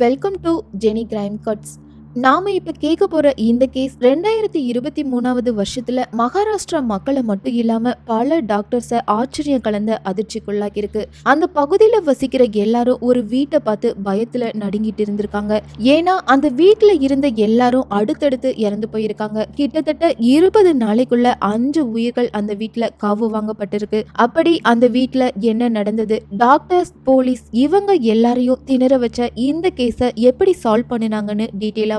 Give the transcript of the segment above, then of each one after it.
Welcome to Jenny Grime Cuts. நாம இப்ப கேட்க போற இந்த கேஸ் ரெண்டாயிரத்தி இருபத்தி மூணாவது வருஷத்துல மகாராஷ்டிரா மக்களை மட்டும் இல்லாம பல டாக்டர்ஸை ஆச்சரியம் கலந்த அதிர்ச்சிக்குள்ளாக்கி இருக்கு அந்த பகுதியில வசிக்கிற எல்லாரும் ஒரு வீட்டை பார்த்து பயத்துல நடுங்கிட்டு இருந்திருக்காங்க. ஏன்னா அந்த வீட்டுல இருந்த எல்லாரும் அடுத்தடுத்து இறந்து போயிருக்காங்க. கிட்டத்தட்ட இருபது நாளைக்குள்ள அஞ்சு உயிர்கள் அந்த வீட்டுல காவு வாங்கப்பட்டிருக்கு. அப்படி அந்த வீட்டுல என்ன நடந்தது? டாக்டர்ஸ் போலீஸ் இவங்க எல்லாரையும் திணற வச்ச இந்த கேஸை எப்படி சால்வ் பண்ணினாங்கன்னு டீட்டெயிலா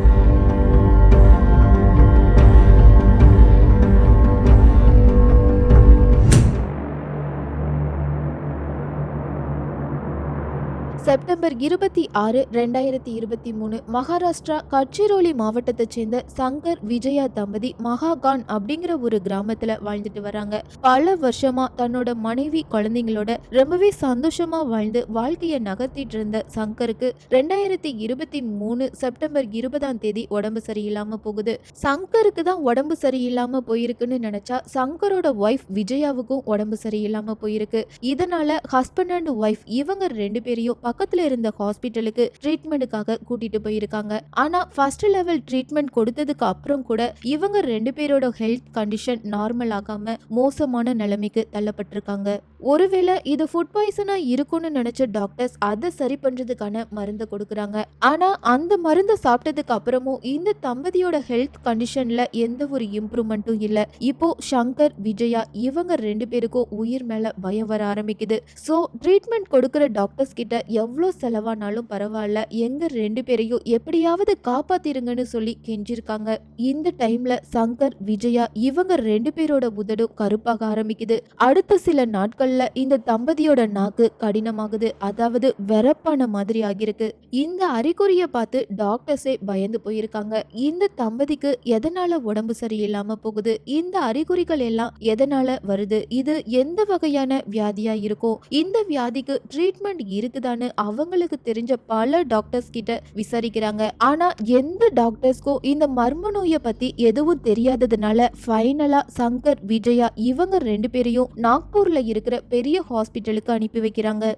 செப்டம்பர் இருபத்தி ஆறு ரெண்டாயிரத்தி இருபத்தி மூணு மகாராஷ்டிரா கட்சிரோலி மாவட்டத்தைச் சேர்ந்த சங்கர் விஜயா தம்பதி மகாகான் அப்படிங்கிற ஒரு கிராமத்துல வாழ்ந்துட்டு வராங்க. பல வருஷமா தன்னோட மனைவி குழந்தைங்களோட ரொம்பவே சந்தோஷமா வாழ்ந்து வாழ்க்கையை நகர்த்திட்டு இருந்த சங்கருக்கு ரெண்டாயிரத்தி இருபத்தி மூணு செப்டம்பர் இருபதாம் தேதி உடம்பு சரியில்லாம போகுது. சங்கருக்கு தான் உடம்பு சரியில்லாம போயிருக்குன்னு நினைச்சா சங்கரோட ஒய்ஃப் விஜயாவுக்கும் உடம்பு சரியில்லாம போயிருக்கு. இதனால ஹஸ்பண்ட் அண்ட் ஒய்ஃப் இவங்க ரெண்டு பேரையும் பக்கத்துல இருந்த ஹாஸ்பிட்டலுக்கு ட்ரீட்மெண்ட்டுக்காக கூட்டிட்டு போயிருக்காங்க. ஆனா ஃபர்ஸ்ட் லெவல் ட்ரீட்மெண்ட் கொடுத்ததுக்கு அப்புறம் கூட இவங்க ரெண்டு பேரோட ஹெல்த் கண்டிஷன் நார்மல் ஆகாம மோசமான நிலைமைக்கு தள்ளப்பட்டிருக்காங்க. ஒருவேளை இது ஃபுட் பாய்சனா இருக்கும்னு நினைச்ச டாக்டர்ஸ் அதை சரி பண்றதுக்கான மருந்தை கொடுக்குறாங்க. ஆனா அந்த மருந்தை சாப்பிட்டதுக்கு அப்புறமும் இந்த தம்பதியோட ஹெல்த் கண்டிஷன்ல எந்த ஒரு இம்ப்ரூவ்மெண்ட்டும் இல்ல. இப்போ சங்கர் விஜயா இவங்க ரெண்டு பேருக்கும் உயிர் மேல பயம் வர ஆரம்பிக்குது. ஸோ ட்ரீட்மெண்ட் கொடுக்குற டாக்டர்ஸ் கிட்ட எவ்வளோ செலவானாலும் பரவாயில்ல. எங்கள் ரெண்டு பேரையும் எப்படியாவது காப்பாத்திருங்கன்னு சொல்லி கெஞ்சிருக்காங்க. இந்த டைம்ல சங்கர் விஜயா இவங்க ரெண்டு பேரோட உதடும் கருப்பாக ஆரம்பிக்குது. அடுத்த சில நாட்கள்ல இந்த தம்பதியோட நாக்கு கடினமாகுது. அதாவது வெறப்பான மாதிரி ஆகியிருக்கு. இந்த அறிகுறியை பார்த்து டாக்டர்ஸே பயந்து போயிருக்காங்க. இந்த தம்பதிக்கு எதனால உடம்பு சரியில்லாம போகுது? இந்த அறிகுறிகள் எல்லாம் எதனால வருது? இது எந்த வகையான வியாதியா இருக்கும்? இந்த வியாதிக்கு ட்ரீட்மெண்ட் இருக்குதான்னு அவங்களுக்கு தெரிஞ்ச பல டாக்டர்ஸ் கிட்ட விசாரிக்கிறாங்க. ஆனா எந்த டாக்டர்ஸ்க்கும் இந்த மர்ம நோயை பத்தி எதுவும் தெரியாததுனால ஃபைனலா சங்கர் விஜயா இவங்க ரெண்டு பேரையும் நாக்பூர்ல இருக்கிற பெரிய ஹாஸ்பிட்டலுக்கு அனுப்பி வைக்கிறாங்க.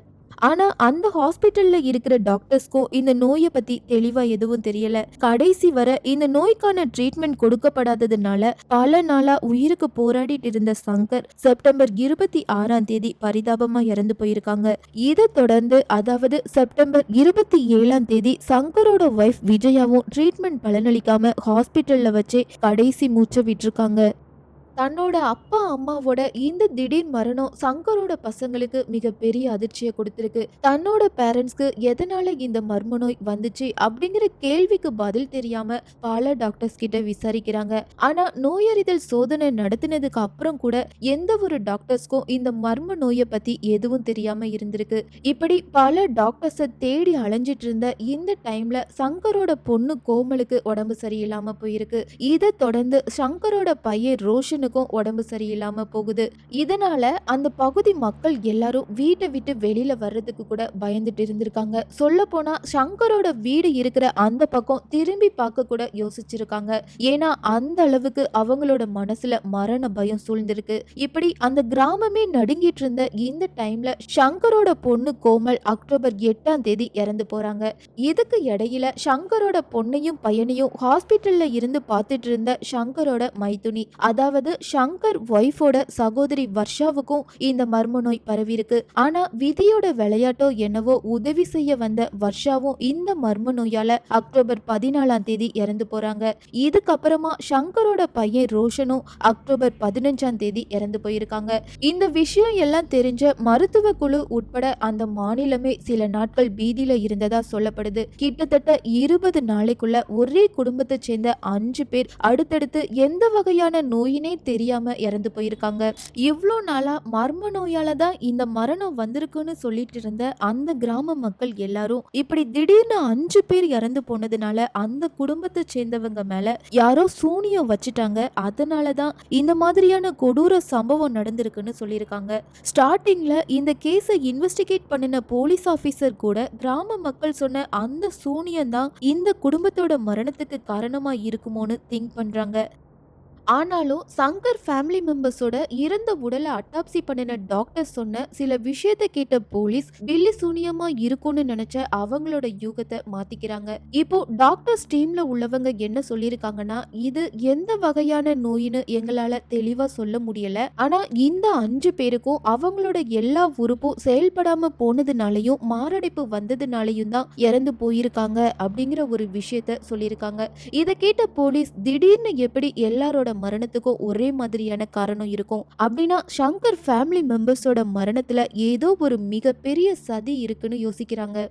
ஆனா அந்த ஹாஸ்பிட்டல்ல இருக்கிற டாக்டர்ஸ்க்கும் இந்த நோயை பத்தி தெளிவா எதுவும் தெரியல. கடைசி வர இந்த நோய்க்கான ட்ரீட்மெண்ட் கொடுக்கப்படாததுனால பல நாளா உயிருக்கு போராடிட்டு இருந்த சங்கர் செப்டம்பர் இருபத்தி ஆறாம் தேதி பரிதாபமா இறந்து போயிருக்காங்க. இதை தொடர்ந்து அதாவது செப்டம்பர் இருபத்தி ஏழாம் தேதி சங்கரோட ஒய்ஃப் விஜயாவும் ட்ரீட்மெண்ட் பலனளிக்காம ஹாஸ்பிட்டல்ல வச்சே கடைசி மூச்சை விட்டுருக்காங்க. தன்னோட அப்பா அம்மாவோட இந்த திடீர் மரணம் சங்கரோட பசங்களுக்கு மிகப்பெரிய அதிர்ச்சியை கொடுத்துருக்கு. தன்னோட பேரண்ட்ஸ்க்கு எதனால இந்த மர்ம நோய் வந்துச்சு அப்படிங்கிற கேள்விக்கு பதில் தெரியாம பல டாக்டர்ஸ் கிட்ட விசாரிக்கிறாங்க. ஆனா நோயறிதல் சோதனை நடத்தினதுக்கு அப்புறம் கூட எந்த ஒரு டாக்டர்ஸ்க்கும் இந்த மர்ம நோயை பத்தி எதுவும் தெரியாம இருந்திருக்கு. இப்படி பல டாக்டர்ஸை தேடி அலைஞ்சிட்டு இருந்த இந்த டைம்ல சங்கரோட பொண்ணு கோமலுக்கு உடம்பு சரியில்லாம போயிருக்கு. இதை தொடர்ந்து சங்கரோட பையன் ரோஷன் ரோஷனுக்கும் உடம்பு சரியில்லாம போகுது. இதனால அந்த பகுதி மக்கள் எல்லாரும் வீட்டை விட்டு வெளியில வர்றதுக்கு கூட பயந்துட்டு இருந்திருக்காங்க. சொல்ல போனா சங்கரோட வீடு இருக்கிற அந்த பக்கம் திரும்பி பார்க்க கூட யோசிச்சிருக்காங்க. ஏன்னா அந்த அளவுக்கு அவங்களோட மனசுல மரண பயம் சூழ்ந்திருக்கு. இப்படி அந்த கிராமமே நடுங்கிட்டு இருந்த இந்த டைம்ல சங்கரோட பொண்ணு கோமல் அக்டோபர் எட்டாம் தேதி இறந்து போறாங்க. இதுக்கு இடையில சங்கரோட பொண்ணையும் பையனையும் ஹாஸ்பிட்டல்ல இருந்து பார்த்துட்டு இருந்த சங்கரோட மைத்துனி அதாவது சங்கர் ஒய்ஃபோட சகோதரி வர்ஷாவுக்கும் இந்த மர்ம நோய் பரவியிருக்கு. ஆனா விதியோட விளையாட்டோ என்னவோ உதவி செய்ய வந்த வர்ஷாவும் இந்த மர்ம நோயால அக்டோபர் பதினாலாம் தேதி இறந்து போறாங்க. இதுக்கப்புறமா சங்கரோட பையன் ரோஷனும் அக்டோபர் பதினஞ்சாம் தேதி இறந்து போயிருக்காங்க. இந்த விஷயம் எல்லாம் தெரிஞ்ச மருத்துவ குழு உட்பட அந்த மாநிலமே சில நாட்கள் பீதியில இருந்ததா சொல்லப்படுது. கிட்டத்தட்ட இருபது நாளைக்குள்ள ஒரே குடும்பத்தை சேர்ந்த அஞ்சு பேர் அடுத்தடுத்து எந்த வகையான நோயினே தெரியாம இறந்து போயிருக்காங்க. இவ்வளோ நாளா மர்ம நோயால தான் இந்த மரணம் வந்திருக்குன்னு சொல்லிட்டு இருந்த அந்த கிராம மக்கள் எல்லாரும் இப்படி திடீர்னு அஞ்சு பேர் இறந்து போனதுனால அந்த குடும்பத்தை சேர்ந்தவங்க மேல யாரோ சூனியம் வச்சுட்டாங்க. அதனால தான் இந்த மாதிரியான கொடூர சம்பவம் நடந்திருக்குன்னு சொல்லியிருக்காங்க. ஸ்டார்டிங்ல இந்த கேஸை இன்வெஸ்டிகேட் பண்ணின போலீஸ் ஆபீசர் கூட கிராம மக்கள் சொன்ன அந்த சூனியம் தான் இந்த குடும்பத்தோட மரணத்துக்கு காரணமா இருக்குமோன்னு திங்க் பண்றாங்க. ஆனாலும் சங்கர் ஃபேமிலி மெம்பர்ஸோட இறந்த உடலை அட்டாப்சி பண்ணின டாக்டர் சொன்ன சில விஷயத்தை கேட்ட போலீஸ் பில்லி சூனியமா இருக்கும்னு நினைச்ச அவங்களோட யூகத்தை மாத்திக்கிறாங்க. இப்போ டாக்டர்ஸ் டீம்ல உள்ளவங்க என்ன சொல்லியிருக்காங்கன்னா இது எந்த வகையான நோயின்னு எங்களால தெளிவா சொல்ல முடியல. ஆனா இந்த அஞ்சு பேருக்கும் அவங்களோட எல்லா உறுப்பும் செயல்படாம போனதுனாலையும் மாரடைப்பு வந்ததுனாலையும் தான் இறந்து போயிருக்காங்க. அப்படிங்கிற ஒரு விஷயத்த சொல்லியிருக்காங்க. இதை கேட்ட போலீஸ் திடீர்னு எப்படி எல்லாரோட மரணத்துக்கும் ஒரே மாதிரியான காரணம் இருக்கும். அப்படின்னா சங்கர் ஃபேமிலி மெம்பர்ஸோட மரணத்துல ஏதோ ஒரு மிகப்பெரிய சதி இருக்குன்னு யோசிக்கிறாங்க.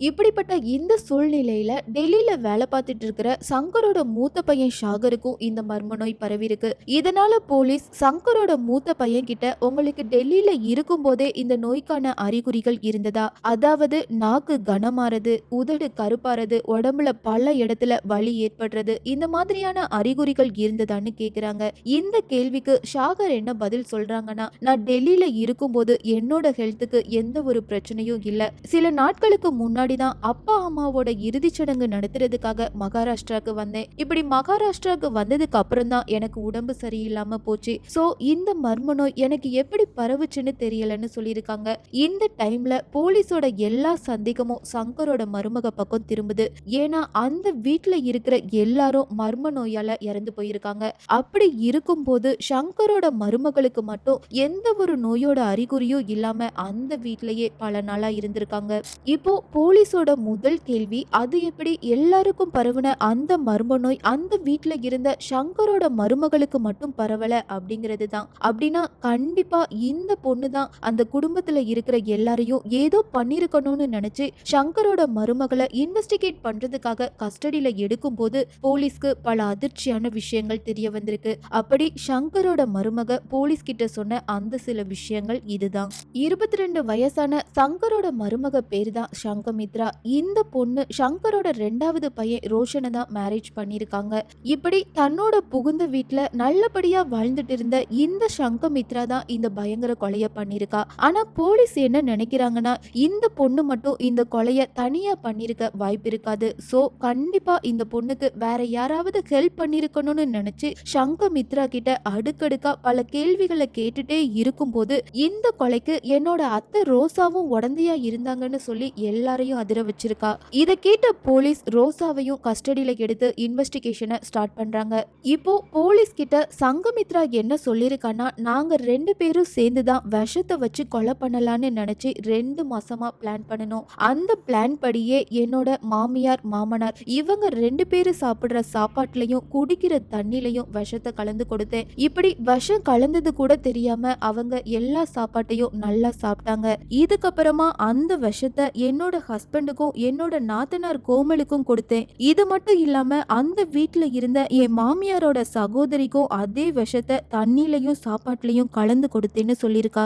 இப்படிப்பட்ட இந்த சூழ்நிலையில டெல்லியில வேலை பார்த்துட்டு இருக்கிற சங்கரோட மூத்த பையன் ஷாகருக்கும் இந்த மர்ம நோய் பரவிருக்கு இதனால போலீஸ் சங்கரோட மூத்த பையன் கிட்ட உங்களுக்கு டெல்லியில இருக்கும்போதே இந்த நோய்க்கான அறிகுறிகள் இருந்ததா? அதாவது நாக்கு கனமாறது உதடு கருப்பாறது உடம்புல பல இடத்துல வலி ஏற்படுறது இந்த மாதிரியான அறிகுறிகள் இருந்ததான்னு கேக்குறாங்க. இந்த கேள்விக்கு ஷாகர் என்ன பதில் சொல்றாங்கன்னா நான் டெல்லியில இருக்கும்போது என்னோட ஹெல்த்துக்கு எந்த ஒரு பிரச்சனையும் இல்ல. சில நாட்களுக்கு முன்னாடி தான் அப்பா அம்மாவோட இறுதிச் சடங்கு நடத்துறதுக்காக மகாராஷ்டிராக்கு வந்தேன். இப்படி மகாராஷ்டிராக்கு வந்ததுக்கு அப்புறம் தான் எனக்கு உடம்பு சரியில்லாம போச்சு. சோ இந்த மர்ம நோய் எனக்கு எப்படி பரவுச்சுன்னு தெரியலன்னு சொல்லியிருக்காங்க. இந்த டைம்ல போலீஸோட எல்லா சந்தேகமும் சங்கரோட மருமக பக்கம் திரும்புது. ஏன்னா அந்த வீட்டுல இருக்கிற எல்லாரும் மர்ம நோயால இறந்து போயிருக்காங்க. அப்படி இருக்கும்போது சங்கரோட மருமகளுக்கு மட்டும் எந்த ஒரு நோயோட அறிகுறியும் இல்லாம அந்த வீட்லயே பல நாளா இருந்திருக்காங்க. இப்போ போலீஸோட முதல் கேள்வி அது எப்படி எல்லாருக்கும் பரவுன அந்த மர்ம நோய் அந்த வீட்டில் இருந்த சங்கரோட மருமகளுக்கு மட்டும் பரவல அப்படிங்கிறது தான். அப்படின்னா கண்டிப்பா இந்த பொண்ணு தான் அந்த குடும்பத்துல இருக்கிற எல்லாரையும் ஏதோ பண்ணிருக்கணும்னு நினைச்சு சங்கரோட மருமகளை இன்வெஸ்டிகேட் பண்றதுக்காக கஸ்டடியில எடுக்கும்போது போலீஸ்க்கு பல அதிர்ச்சியான விஷயங்கள் தெரிய வந்திருக்கு. அப்படி சங்கரோட மருமக போலீஸ் கிட்ட சொன்ன அந்த சில விஷயங்கள் இதுதான். இருபத்தி ரெண்டு வயசான சங்கரோட மருமக பேர் தான் சங்கம். மித்ரா இந்த பொண்ணு சங்கரோட ரெண்டாவது பையன் ரோஷனை தான் மேரேஜ் பண்ணியிருக்காங்க. இப்படி தன்னோட புகுந்த வீட்ல நல்லபடியா வாழ்ந்துட்டு இருந்த இந்த சங்கமித்ரா தான் இந்த பயங்கர கொலைய பண்ணியிருக்கா. ஆனா போலீஸ் என்ன நினைக்கிறாங்கன்னா இந்த பொண்ணு மட்டும் இந்த கொலைய தனியா பண்ணிருக்க வாய்ப்பு இருக்காது. சோ கண்டிப்பா இந்த பொண்ணுக்கு வேற யாராவது ஹெல்ப் பண்ணிருக்கணும்னு நினைச்சு சங்கமித்ரா கிட்ட அடுக்கடுக்கா பல கேள்விகளை கேட்டுட்டே இருக்கும்போது இந்த கொலைக்கு என்னோட அத்தை ரோசாவும் உடந்தையா இருந்தாங்கன்னு சொல்லி எல்லாரையும் அதிர வச்சிருக்கா. இதை கேட்ட போலீஸ் ரோசாவையும் கஸ்டடியில எடுத்து இன்வெஸ்டிகேஷனை ஸ்டார்ட் பண்றாங்க. இப்போ போலீஸ் கிட்ட சங்கமித்ரா என்ன சொல்லியிருக்கான்னா நாங்க ரெண்டு பேரும் சேர்ந்து தான் விஷத்தை வச்சு கொலை பண்ணலான்னு நினைச்சு ரெண்டு மாசமா பிளான் பண்ணணும். அந்த பிளான் படியே என்னோட மாமியார் மாமனார் இவங்க ரெண்டு பேரும் சாப்பிடுற சாப்பாட்டுலயும் குடிக்கிற தண்ணிலையும் விஷத்தை கலந்து கொடுத்தேன். இப்படி விஷம் கலந்தது கூட தெரியாம அவங்க எல்லா சாப்பாட்டையும் நல்லா சாப்பிட்டாங்க. இதுக்கப்புறமா அந்த விஷத்தை என்னோட ஹஸ்பண்டுக்கும் என்னோட நாத்தனார் கோமலுக்கும் கொடுத்தேன். இது மட்டும் இல்லாம அந்த வீட்டுல இருந்த என் மாமியாரோட சகோதரிக்கும் அதே விஷத்தை தண்ணிலையும் சாப்பாட்டுலையும் கலந்து கொடுத்தேன்னு சொல்லியிருக்கா.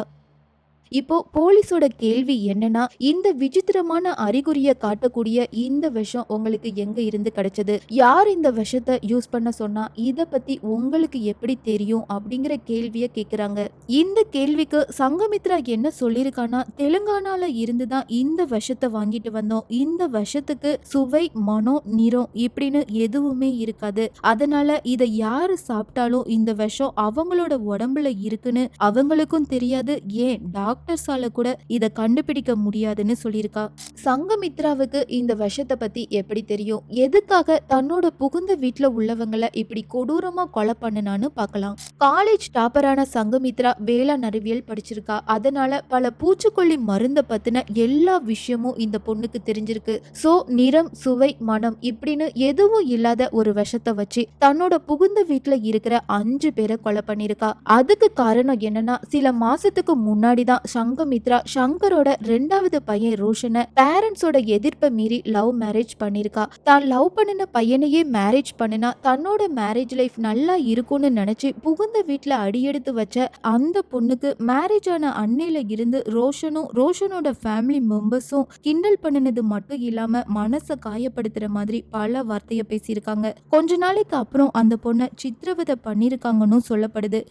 இப்போ போலீஸோட கேள்வி என்னன்னா இந்த விசித்திரமான அறிகுறிய காட்டக்கூடிய இந்த விஷம் உங்களுக்கு எங்க இருந்து கிடைச்சது? யார் இந்த விஷத்தை யூஸ் பண்ண சொன்னா இத பத்தி உங்களுக்கு எப்படி தெரியும் அப்படிங்கிற கேள்விய கேக்குறாங்க. இந்த கேள்விக்கு சங்கமித்ரா என்ன சொல்லியிருக்கானா தெலுங்கானால இருந்து தான் இந்த விஷத்தை வாங்கிட்டு வந்தோம். இந்த விஷத்துக்கு சுவை மனம் நிறம் இப்படின்னு எதுவுமே இருக்காது. அதனால இதை யாரு சாப்பிட்டாலும் இந்த விஷம் அவங்களோட உடம்புல இருக்குன்னு அவங்களுக்கும் தெரியாது. ஏன்? டாக்டர் டாக்டர்ஸால கூட இதை கண்டுபிடிக்க முடியாதுன்னு சொல்லியிருக்கா. சங்கமித்ராவுக்கு இந்த விஷத்தை பத்தி எப்படி தெரியும்? எதுக்காக தன்னோட புகுந்த வீட்டில் உள்ளவங்களை இப்படி கொடூரமா கொலை பண்ணுனான்னு பார்க்கலாம் காலேஜ் டாப்பரான சங்கமித்ரா வேளாண் அறிவியல் படிச்சிருக்கா. அதனால பல பூச்சிக்கொல்லி மருந்த பத்தின எல்லா விஷயமும் இந்த பொண்ணுக்கு தெரிஞ்சிருக்கு. சோ நிறம் சுவை மனம் இப்படின்னு எதுவும் இல்லாத ஒரு விஷத்தை வச்சு தன்னோட புகுந்த வீட்டில் இருக்கிற அஞ்சு பேரை கொலை பண்ணிருக்கா அதுக்கு காரணம் என்னன்னா சில மாசத்துக்கு முன்னாடி தான் சங்கமித்ரா சங்கரோட ரெண்டாவது பையன் ரோஷனை பேரண்ட்ஸோட எதிர்ப்பை மீறி லவ் மேரேஜ் பண்ணிருக்கா தான் லவ் பண்ணின பையனையே மேரேஜ் பண்ணினா தன்னோட மேரேஜ் லைஃப் நல்லா இருக்கும்னு நினைச்சு புகுந்த வீட்டுல அடியெடுத்து வச்ச அந்த பொண்ணுக்கு மேரேஜ் ஆன அன்னையில இருந்து ரோஷனும் ரோஷனோட ஃபேமிலி மெம்பர்ஸும் கிண்டல் பண்ணினது மட்டும் இல்லாம மனசை காயப்படுத்துற மாதிரி பல வார்த்தையை பேசியிருக்காங்க. கொஞ்ச நாளைக்கு அப்புறம் அந்த பொண்ணை சித்திரவதை பண்ணியிருக்காங்கன்னு சொல்லப்படுது.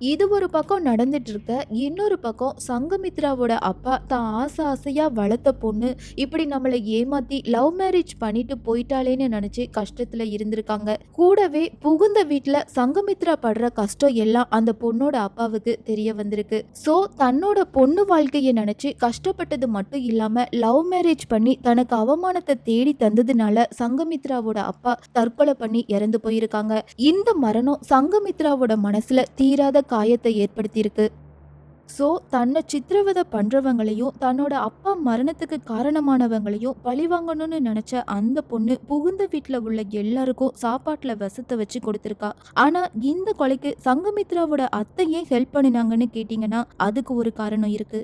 இது ஒரு பக்கம் நடந்துட்டு இருக்க இன்னொரு பக்கம் சங்கமித்ராவோட அப்பா தான் ஆசை ஆசையா வளர்த்த பொண்ணு இப்படி நம்மளை ஏமாத்தி லவ் மேரேஜ் பண்ணிட்டு போயிட்டாலேன்னு நினைச்சு கஷ்டத்துல இருந்திருக்காங்க. கூடவே புகுந்த வீட்டுல சங்கமித்ரா படுற கஷ்டம் எல்லாம் அந்த பொண்ணோட அப்பாவுக்கு தெரிய வந்திருக்கு. சோ தன்னோட பொண்ணு வாழ்க்கையை நினைச்சு கஷ்டப்பட்டது மட்டும் இல்லாம லவ் மேரேஜ் பண்ணி தனக்கு அவமானத்தை தேடி தந்ததுனால சங்கமித்ராவோட அப்பா தற்கொலை பண்ணி இறந்து போயிருக்காங்க. இந்த மரணம் சங்கமித்ராவோட மனசுல தீராத காயத்தை ஏற்படுத்தியிருக்கு. ஸோ தன்னை சித்திரவதை பண்றவங்களையும் தன்னோட அப்பா மரணத்துக்கு காரணமானவங்களையும் பழிவாங்கணும்னு நினைச்ச அந்த பொண்ணு புகுந்த வீட்டில் உள்ள எல்லாருக்கும் சாப்பாட்டில் வசத்தை வச்சு கொடுத்துருக்கா. ஆனா இந்த கொலைக்கு சங்கமித்ராவோட அத்தை ஏன் ஹெல்ப் பண்ணினாங்கன்னு கேட்டிங்கன்னா அதுக்கு ஒரு காரணம் இருக்கு.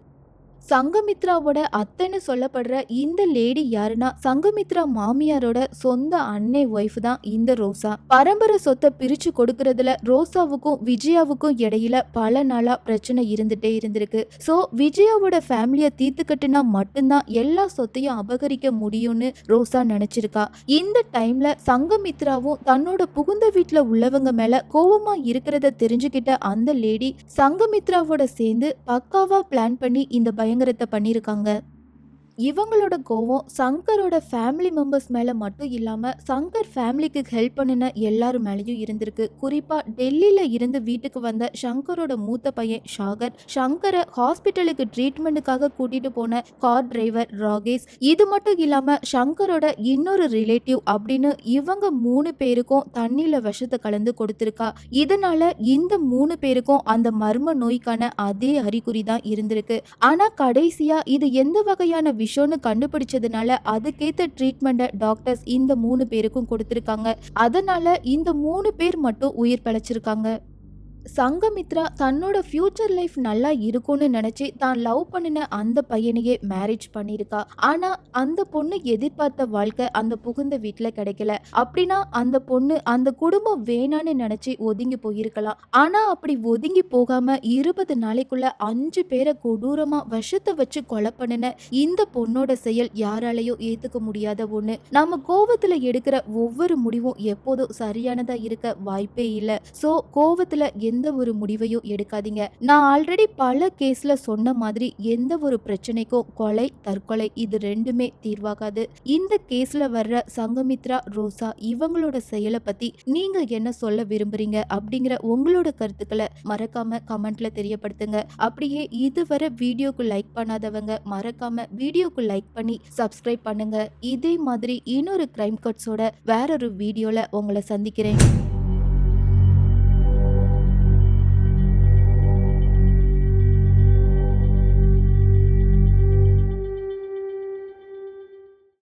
சங்கமித்ராவோட அத்தைன்னு சொல்லப்படுற இந்த லேடி யாருன்னா சங்கமித்ரா மாமியாரோட சொந்த அன்னை ஒய்ஃப் தான் இந்த ரோசா. பரம்பரை சொத்தை பிரிச்சு கொடுக்கறதுல ரோசாவுக்கும் விஜயாவுக்கும் இடையில பல நாளா பிரச்சனை இருந்துட்டே இருந்திருக்கு. சோ விஜயாவோட ஃபேமிலியை தீர்த்து கட்டுனா மட்டும்தான் எல்லா சொத்தையும் அபகரிக்க முடியும்னு ரோசா நினைச்சிருக்கா. இந்த டைம்ல சங்கமித்ராவும் தன்னோட புகுந்த வீட்டுல உள்ளவங்க மேல கோவமா இருக்கிறத தெரிஞ்சுக்கிட்ட அந்த லேடி சங்கமித்ராவோட சேர்ந்து பக்காவா பிளான் பண்ணி இந்த பயம் பயங்கரத்தை பண்ணியிருக்காங்க இவங்களோட கோவம் சங்கரோட ஃபேமிலி மெம்பர்ஸ் மேலே மட்டும் இல்லாமல் சங்கர் ஃபேமிலிக்கு ஹெல்ப் பண்ணின எல்லாரும் மேலேயும் இருந்திருக்கு. குறிப்பாக டெல்லியில் இருந்து வீட்டுக்கு வந்த சங்கரோட மூத்த பையன் ஷாகர் சங்கரை ஹாஸ்பிட்டலுக்கு ட்ரீட்மெண்ட்டுக்காக கூட்டிகிட்டு போன கார் டிரைவர் ராகேஷ். இது மட்டும் இல்லாமல் சங்கரோட இன்னொரு ரிலேட்டிவ் அப்படின்னு இவங்க மூணு பேருக்கும் தண்ணியில் விஷத்தை கலந்து கொடுத்துருக்கா. இதனால இந்த மூணு பேருக்கும் அந்த மர்ம நோய்க்கான அதே அறிகுறி தான் இருந்திருக்கு. ஆனால் கடைசியாக இது எந்த வகையான விஷயம்னு கண்டுபிடிச்சதுனால அதுக்கேத்த ட்ரீட்மெண்ட்டை டாக்டர்ஸ் இந்த மூணு பேருக்கும் கொடுத்துருக்காங்க. அதனால இந்த மூணு பேர் மட்டும் உயிர் பிழைச்சிருக்காங்க. சங்கமித்ரா தன்னோட ஃப்யூச்சர் லைஃப் நல்லா இருக்கும்னு நினச்சி தான் லவ் பண்ணின அந்த பையனையே மேரேஜ் பண்ணியிருக்கா. ஆனால் அந்த பொண்ணு எதிர்பார்த்த வாழ்க்கை அந்த புகுந்த வீட்டில் கிடைக்கல. அப்படின்னா அந்த பொண்ணு அந்த குடும்பம் வேணான்னு நினச்சி ஒதுங்கி போயிருக்கலாம். ஆனால் அப்படி ஒதுங்கி போகாமல் இருபது நாளைக்குள்ள அஞ்சு பேரை கொடூரமாக விஷத்தை வச்சு கொலை பண்ணின இந்த பொண்ணோட செயல் யாராலையும் ஏற்றுக்க முடியாத ஒன்று நம்ம கோவத்தில் எடுக்கிற ஒவ்வொரு முடிவும் எப்போதும் சரியானதாக இருக்க வாய்ப்பே இல்லை. ஸோ கோவத்தில் எந்த எந்த ஒரு முடிவையும் எடுக்காதீங்க. நான் ஆல்ரெடி பல கேஸ்ல சொன்ன மாதிரி எந்த ஒரு பிரச்சனைக்கும் கொலை தற்கொலை இது ரெண்டுமே தீர்வாகாது. இந்த கேஸ்ல வர்ற சங்கமித்ரா ரோசா இவங்களோட செயலை பத்தி நீங்க என்ன சொல்ல விரும்புறீங்க அப்படிங்கிற உங்களோட கருத்துக்களை மறக்காம கமெண்ட்ல தெரியப்படுத்துங்க. அப்படியே இதுவரை வீடியோக்கு லைக் பண்ணாதவங்க மறக்காம வீடியோக்கு லைக் பண்ணி சப்ஸ்கிரைப் பண்ணுங்க. இதே மாதிரி இன்னொரு கிரைம் கட்ஸோட வேறொரு வீடியோல உங்களை சந்திக்கிறேன்.